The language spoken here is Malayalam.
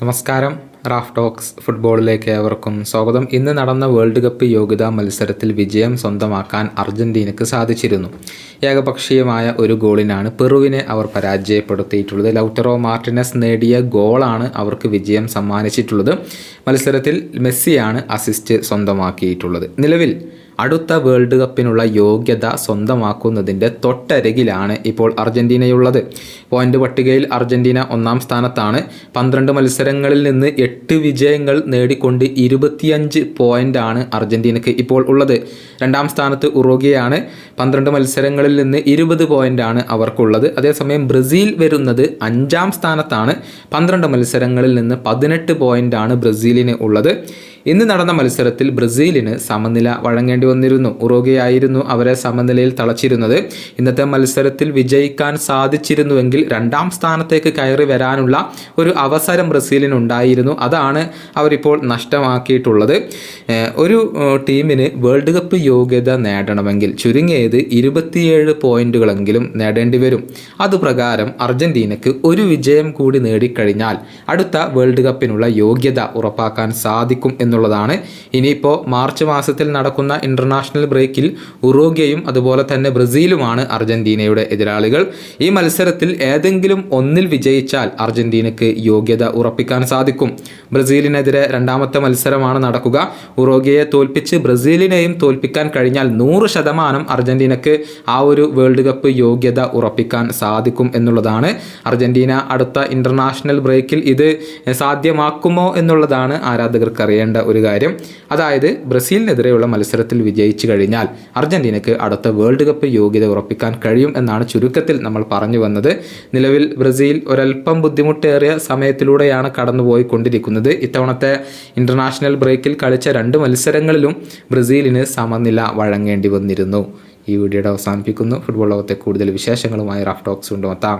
നമസ്കാരം. റാഫ് ടോക്സ് ഫുട്ബോളിലേക്ക് ഏവർക്കും സ്വാഗതം. ഇന്ന് നടന്ന വേൾഡ് കപ്പ് യോഗ്യതാ മത്സരത്തിൽ വിജയം സ്വന്തമാക്കാൻ അർജന്റീനയ്ക്ക് സാധിച്ചിരുന്നു. ഏകപക്ഷീയമായ ഒരു ഗോളിനാണ് പെറുവിനെ അവർ പരാജയപ്പെടുത്തിയിട്ടുള്ളത്. ലൗട്ടറോ മാർട്ടിനസ് നേടിയ ഗോളാണ് അവർക്ക് വിജയം സമ്മാനിച്ചിട്ടുള്ളത്. മത്സരത്തിൽ മെസ്സിയാണ് അസിസ്റ്റ് സ്വന്തമാക്കിയിട്ടുള്ളത്. നിലവിൽ അടുത്ത വേൾഡ് കപ്പിനുള്ള യോഗ്യത സ്വന്തമാക്കുന്നതിന്റെ തൊട്ടരികിലാണ് ഇപ്പോൾ അർജന്റീനയുള്ളത് പോയിന്റ് പട്ടികയിൽ അർജന്റീന ഒന്നാം സ്ഥാനത്താണ്. പന്ത്രണ്ട് മത്സരങ്ങളിൽ നിന്ന് എട്ട് വിജയങ്ങൾ നേടിക്കൊണ്ട് ഇരുപത്തിയഞ്ച് പോയിന്റാണ് അർജന്റീനയ്ക്ക് ഇപ്പോൾ ഉള്ളത്. രണ്ടാം സ്ഥാനത്ത് ഉറോഗിയാണ് പന്ത്രണ്ട് മത്സരങ്ങളിൽ നിന്ന് ഇരുപത് പോയിന്റാണ് അവർക്കുള്ളത്. അതേസമയം ബ്രസീൽ വരുന്നത് അഞ്ചാം സ്ഥാനത്താണ്. പന്ത്രണ്ട് മത്സരങ്ങളിൽ നിന്ന് പതിനെട്ട് പോയിന്റാണ് ബ്രസീലിന് ഉള്ളത്. ഇന്ന് നടന്ന മത്സരത്തിൽ ബ്രസീലിന് സമനില വഴങ്ങേണ്ടി വന്നിരുന്നു. ഉറോഗയായിരുന്നു അവരെ സമനിലയിൽ തളച്ചിരുന്നത്. ഇന്നത്തെ മത്സരത്തിൽ വിജയിക്കാൻ സാധിച്ചിരുന്നുവെങ്കിൽ രണ്ടാം സ്ഥാനത്തേക്ക് കയറി വരാനുള്ള ഒരു അവസരം ബ്രസീലിന് ഉണ്ടായിരുന്നു അതാണ് അവരിപ്പോൾ നഷ്ടമാക്കിയിട്ടുള്ളത്. ഒരു ടീമിന് വേൾഡ് കപ്പ് യോഗ്യത നേടണമെങ്കിൽ ചുരുങ്ങിയത് ഇരുപത്തിയേഴ് പോയിന്റുകളെങ്കിലും നേടേണ്ടി വരും. അതുപ്രകാരം അർജന്റീനയ്ക്ക് ഒരു വിജയം കൂടി നേടിക്കഴിഞ്ഞാൽ അടുത്ത വേൾഡ് കപ്പിനുള്ള യോഗ്യത ഉറപ്പാക്കാൻ സാധിക്കും എന്നുള്ളതാണ്. ഇനിയിപ്പോൾ മാർച്ച് മാസത്തിൽ നടക്കുന്ന ഇന്റർനാഷണൽ ബ്രേക്കിൽ ഉറുഗ്വയും അതുപോലെ തന്നെ ബ്രസീലുമാണ് അർജന്റീനയുടെ എതിരാളികൾ. ഈ മത്സരത്തിൽ ഏതെങ്കിലും ഒന്നിൽ വിജയിച്ചാൽ അർജന്റീനയ്ക്ക് യോഗ്യത ഉറപ്പിക്കാൻ സാധിക്കും. ബ്രസീലിനെതിരെ രണ്ടാമത്തെ മത്സരമാണ് നടക്കുക. ഉറോഗ്യയെ തോൽപ്പിച്ച് ബ്രസീലിനെയും തോൽപ്പിക്കാൻ കഴിഞ്ഞാൽ നൂറ് ശതമാനം അർജന്റീനയ്ക്ക് ആ ഒരു വേൾഡ് കപ്പ് യോഗ്യത ഉറപ്പിക്കാൻ സാധിക്കും എന്നുള്ളതാണ്. അർജന്റീന അടുത്ത ഇന്റർനാഷണൽ ബ്രേക്കിൽ ഇത് സാധ്യമാക്കുമോ എന്നുള്ളതാണ് ആരാധകർക്ക് അറിയേണ്ട ഒരു കാര്യം. അതായത് ബ്രസീലിനെതിരെയുള്ള മത്സരത്തിൽ വിജയിച്ചു കഴിഞ്ഞാൽ അർജന്റീനയ്ക്ക് അടുത്ത വേൾഡ് കപ്പ് യോഗ്യത ഉറപ്പിക്കാൻ കഴിയും എന്നാണ് ചുരുക്കത്തിൽ നമ്മൾ പറഞ്ഞു വന്നത്. നിലവിൽ ബ്രസീൽ ഒരല്പം ബുദ്ധിമുട്ടേറിയ സമയത്തിലൂടെയാണ് കടന്നുപോയിക്കൊണ്ടിരിക്കുന്നത്. ഇത്തവണത്തെ ഇന്റർനാഷണൽ ബ്രേക്കിൽ കളിച്ച രണ്ട് മത്സരങ്ങളിലും ബ്രസീലിന് സമനില വഴങ്ങേണ്ടി വന്നിരുന്നു. ഈ വീഡിയോയുടെ അവസാനിപ്പിക്കുന്നു. ഫുട്ബോൾ ലോകത്തെ കൂടുതൽ വിശേഷങ്ങളുമായി റഫ് ടോക്സ് കൊണ്ടുവെത്താം